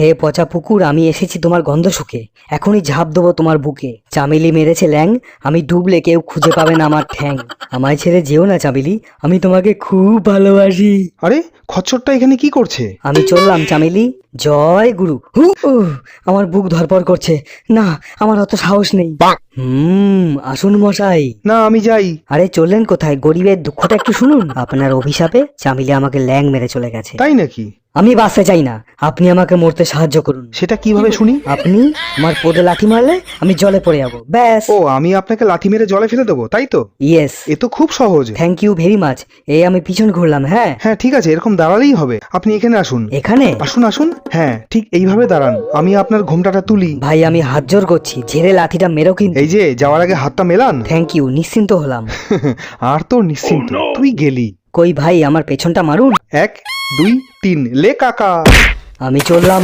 হে পচা পুকুর আমি এসেছি তোমার গন্ধ শুকে। এখনই ঝাঁপ দেবো তোমার বুকে। চামেলি মেরেছে ল্যাং আমি ডুবলে কেউ খুঁজে পাবে না আমার ঠ্যাং। আমায় ছেড়ে যেও না চামেলি আমি তোমাকে খুব ভালোবাসি। আরে খচ্চরটা এখানে কি করছে? আমি চললাম চামেলি। জয় গুরু। হু উহ, আমার বুক ধরপর করছে। না আমার অত সাহস নেই। হুম আসুন মশাই। না আমি যাই। আরে চললেন কোথায়? গরিবের দুঃখটা একটু শুনুন। আপনার অভিশাপে চামিলি আমাকে ল্যাং মেরে চলে গেছে। তাই নাকি? আমি বাঁচতে চাই না। আপনি আমাকে মরতে সাহায্য করুন। সেটা কীভাবে শুনি? আপনি আমার পদে লাঠি মারলে আমি জলে পড়ে যাব। ব্যাস। ও আমি আপনাকে লাথি মেরে জলে ফেলে দেবো তাই তো? ইয়েস এ তো খুব সহজ। থ্যাংক ইউ ভেরি মাচ এই আমি পিছন ঘুরলাম হ্যাঁ? হ্যাঁ ঠিক আছে এরকম দাঁড়ালেই হবে। আপনি এখানে আসুন। এখানে? আসুন আসুন। হ্যাঁ ঠিক এইভাবে দাঁড়ান। আমি আপনার ঘোমটাটা তুলি। ভাই আমি হাত জোর করছি। ঝেড়ে লাঠিটা মেরো কিন্তু। এই যে যাওয়ার আগে হাতটা মেলান। থ্যাংক ইউ নিশ্চিন্ত হলাম। আর তো নিশ্চিন্ত। তুই গেলি। কই ভাই আমার পেছনটা মারুন। এক দুই তিন লে কাকা। আমি চললাম